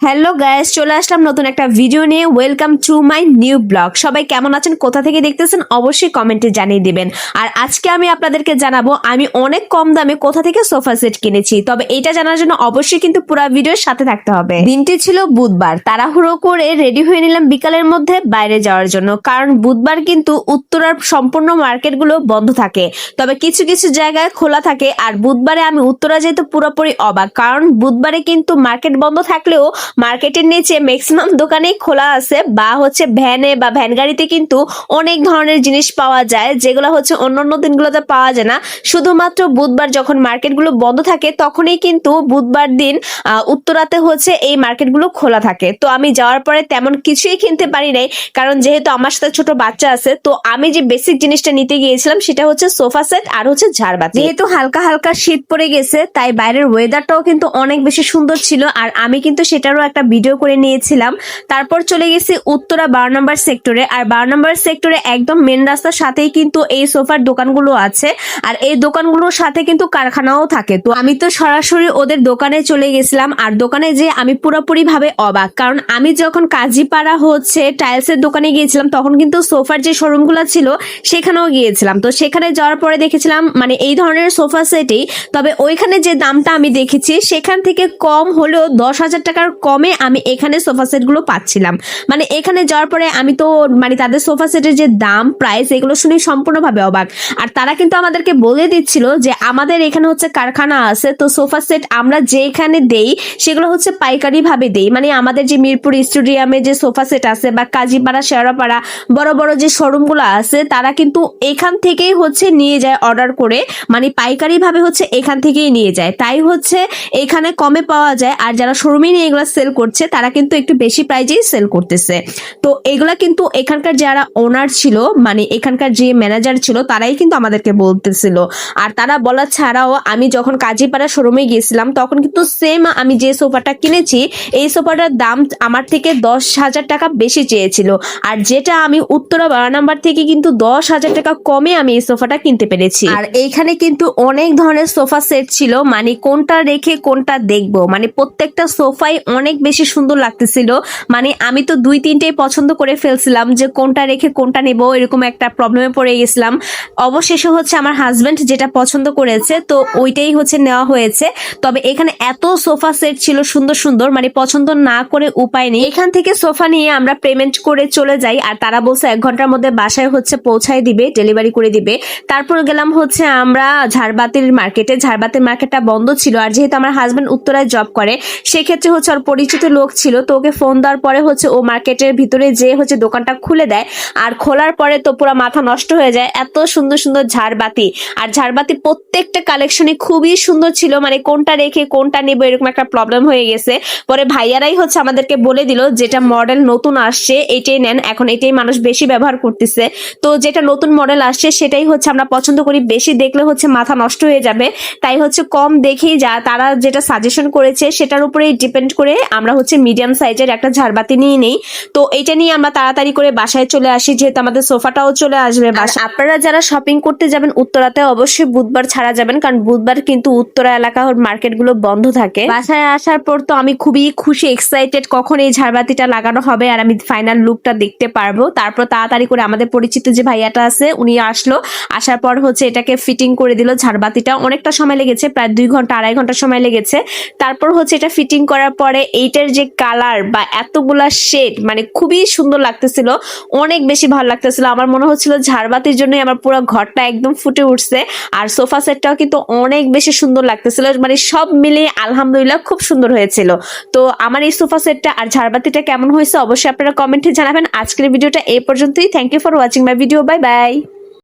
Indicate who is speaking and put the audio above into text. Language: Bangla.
Speaker 1: হ্যালো গাইস চলে আসলাম নতুন একটা ভিডিও নিয়ে। Welcome to my new blog সবাই কেমন আছেন? কোথা থেকে দেখতেছেন? অবশ্যই কমেন্টে জানিয়ে দিবেন। আর আজকে আমি আপনাদেরকে জানাব, আমি অনেক কম দামে কোথা থেকে সোফা সেট কিনেছি। তবে এটা জানার জন্য অবশ্যই কিন্তু পুরো ভিডিওর সাথে থাকতে হবে। দিনটি ছিল বুধবার। তাড়াহুড়ো করে রেডি হয়ে নিলাম বিকালের মধ্যে বাইরে যাওয়ার জন্য। কারণ বুধবার কিন্তু উত্তরার সম্পূর্ণ মার্কেটগুলো বন্ধ থাকে। তবে কিছু কিছু জায়গায় খোলা থাকে। আর বুধবারে আমি উত্তরা যেহেতু পুরোপুরি অবাক। কারণ বুধবারে কিন্তু মার্কেট বন্ধ থাকলেও মার্কেটের নিচে ম্যাক্সিমাম দোকানেই খোলা আছে বা হচ্ছে ভ্যানে বা ভ্যান গাড়িতে কিন্তু অনেক ধরনের জিনিস পাওয়া যায়, যেগুলো হচ্ছে অন্য অন্য দিনগুলোতে পাওয়া যায় না। শুধুমাত্র বুধবার যখন মার্কেটগুলো বন্ধ থাকে, তখনই কিন্তু বুধবার দিন উত্তরাতে হচ্ছে এই মার্কেটগুলো খোলা থাকে। তো আমি যাওয়ার পরে তেমন কিছুই কিনতে পারি নাই, কারণ যেহেতু আমার সাথে ছোট বাচ্চা আছে, তো আমি যে বেসিক জিনিসটা নিতে গিয়েছিলাম, সেটা হচ্ছে সোফা সেট আর হচ্ছে ঝাড়বাতি। যেহেতু হালকা হালকা শীত পড়ে গেছে, তাই বাইরের ওয়েদারটাও কিন্তু অনেক বেশি সুন্দর ছিল, আর আমি কিন্তু সেটারও একটা ভিডিও করে নিয়েছিলাম। তারপর চলে গেছি উত্তরা বারো নম্বর সেক্টরে আর বারো নম্বর সেক্টরে একদম মেন রাস্তার সাথেই কিন্তু এই সোফার দোকানগুলো আছে। আর এই দোকানগুলোর সাথে কিন্তু কারখানাও থাকে। তো আমি তো সরাসরি ওদের দোকানে চলে গেছিলাম। আর দোকানে যে আমি পুরোপুরি ভাবে অবাক। কারণ আমি যখন কাজীপাড়া হচ্ছে টাইলসের দোকানে গিয়েছিলাম, তখন কিন্তু সোফার যে শোরুমগুলো ছিল, সেখানেও গিয়েছিলাম। তো সেখানে যাওয়ার পরে দেখেছিলাম মানে এই ধরনের সোফা সেটেই তবে ওইখানে যে দামটা আমি দেখেছি, সেখান থেকে কম হলেও দশ হাজার টাকার কমে আমি এখানে সোফা সেটগুলো পাচ্ছিলাম। মানে এখানে যাওয়ার পরে আমি তো মানে তাদের সোফা সেটের যে দাম প্রাইস এগুলো শুনে সম্পূর্ণভাবে অবাক। আর তারা কিন্তু আমাদেরকে বলে দিচ্ছিল যে আমাদের এখানে হচ্ছে কারখানা আছে, তো সোফা সেট আমরা যেখানে দেই, সেগুলো হচ্ছে পাইকারি ভাবে দেই। মানে আমাদের যে মিরপুর স্টুডিয়ামে যে সোফা সেট আছে বা কাজীপাড়া, শেওড়াপাড়া, বড় বড় যে শোরুমগুলো আছে, তারা কিন্তু এখান থেকেই হচ্ছে নিয়ে যায় অর্ডার করে। মানে পাইকারি ভাবে হচ্ছে এখান থেকেই নিয়ে যায়। তাই হচ্ছে এখানে কমে পাওয়া যায়। আর যারা শোরুমে নিয়ে এগুলো সেল করছে, তারা কিন্তু একটু বেশি প্রাইজেই সেল করতেছে। তো এগুলা কিন্তু এখানকার যারা ওনার ছিল মানে এখানকার যে ম্যানেজার ছিল, তারাই কিন্তু আমাদেরকে বলতেছিল। আর তারা বলা ছাড়াও আমি যখন কাজীপাড়া শোরুমে গিয়েছিলাম, তখন কিন্তু সেম আমি যে সোফাটা কিনেছি, এই সোফাটার দাম আমার থেকে দশ হাজার টাকা বেশি চেয়েছিল। আর যেটা আমি উত্তরা বারো নাম্বার থেকে কিন্তু দশ হাজার টাকা কমে আমি এই সোফাটা কিনতে পেরেছি। আর এইখানে কিন্তু অনেক ধরনের সোফা সেট ছিল মানে কোনটা রেখে কোনটা দেখব মানে প্রত্যেকটা সোফাই অনেক বেশি সুন্দর লাগতেছিল। মানে আমি তো দুই তিনটেই পছন্দ করে ফেলছিলাম যে কোনটা রেখে কোনটা নেব এরকম একটা প্রবলেমে পড়ে গেছিলাম। অবশেষে হচ্ছে আমার হাজবেন্ড যেটা পছন্দ করেছে, তো ওইটাই হচ্ছে নেওয়া হয়েছে। তবে এখানে এত সোফা সেট ছিল সুন্দর সুন্দর মানে পছন্দ না করে উপায় নেই। এখান থেকে সোফা নিয়ে আমরা পেমেন্ট করে চলে যাই, আর তারা বলছে এক ঘণ্টার মধ্যে বাসায় হচ্ছে পৌঁছায় দিবে ডেলিভারি করে দিবে। তারপর গেলাম হচ্ছে আমরা ঝাড়বাতির মার্কেটে ঝাড়বাতির মার্কেটটা বন্ধ ছিল, আর যেহেতু আমার হাজব্যান্ড উত্তরায় জব করে, সেক্ষেত্রে হচ্ছে ওর পরিচিত লোক ছিল, তো ওকে ফোন দেওয়ার পরে হচ্ছে ও মার্কেটের ভিতরে যে হচ্ছে দোকানটা খুলে দেয়। আর খোলার পরে তো পুরো মাথা নষ্ট হয়ে যায়। এত সুন্দর সুন্দর ঝাড়বাতি। আর ঝাড়বাতি প্রত্যেকটা কালেকশনই খুবই সুন্দর ছিল। মানে কোনটা রেখে কোনটা নেব এরকম একটা প্রবলেম হয়ে গেছে। পরে ভাইয়ারাই হচ্ছে আমাদেরকে বলে দিল যেটা মডেল নতুন আসছে, এটাই নেন। এখন এটাই মানুষ বেশি ব্যবহার করতেছে। তো যেটা নতুন মডেল আসছে, সেটাই হচ্ছে আমরা পছন্দ করি। বেশি দেখলে হচ্ছে মাথা নষ্ট হয়ে যাবে। তাই হচ্ছে কম দেখেই যা, তারা যেটা সাজেশন করেছে, সেটার উপরেই ডিপেন্ড করে আমরা হচ্ছে মিডিয়াম সাইজের একটা ঝাড়বাতি নিয়ে নেই। তো এটা নিয়ে আমরা তাড়াতাড়ি করে বাসায় চলে আসি যেহেতু আমাদের সোফাটাও চলে আসবে বাসা আপনারা যারা শপিং করতে যাবেন উত্তরাতে অবশ্যই বুধবার ছাড়া যাবেন কারণ বুধবার কিন্তু উত্তরা এলাকার মার্কেটগুলো বন্ধ থাকে। বাসায় আসার পর তো আমি খুবই খুশি এক্সাইটেড কখন এই ঝাড়বাতিটা লাগানো হবে আর আমি ফাইনাল লুকটা দেখতে পারব। তারপর তাড়াতাড়ি করে আমাদের পরিচিত যে ভাইয়াটা আছে উনি আসলো। আসার পর হচ্ছে এটাকে ফিটিং করে দিল ঝাড়বাতিটা। অনেকটা সময় লেগেছে প্রায় দুই ঘণ্টা আড়াই ঘণ্টা সময় লেগেছে। তারপর হচ্ছে এটা ফিটিং করার পরে এইটার যে কালার বা এতগুলা শেড মানে খুবই সুন্দর লাগতেছিল, অনেক বেশি ভালো লাগতেছিল। আমার মনে হচ্ছিল ঝাড়বাতির জন্যই আমার পুরো ঘরটা একদম ফুটে উঠছে। আর সোফা সেটটাও কিন্তু অনেক বেশি সুন্দর লাগতেছিল। মানে সব মিলিয়ে আলহামদুলিল্লাহ খুব সুন্দর হয়েছিল। তো আমার এই সোফা সেটটা আর ঝাড়বাতিটা কেমন হয়েছে অবশ্যই আপনারা কমেন্টে জানাবেন। আজকের ভিডিওটা এই পর্যন্তই। Thank you for watching my video bye bye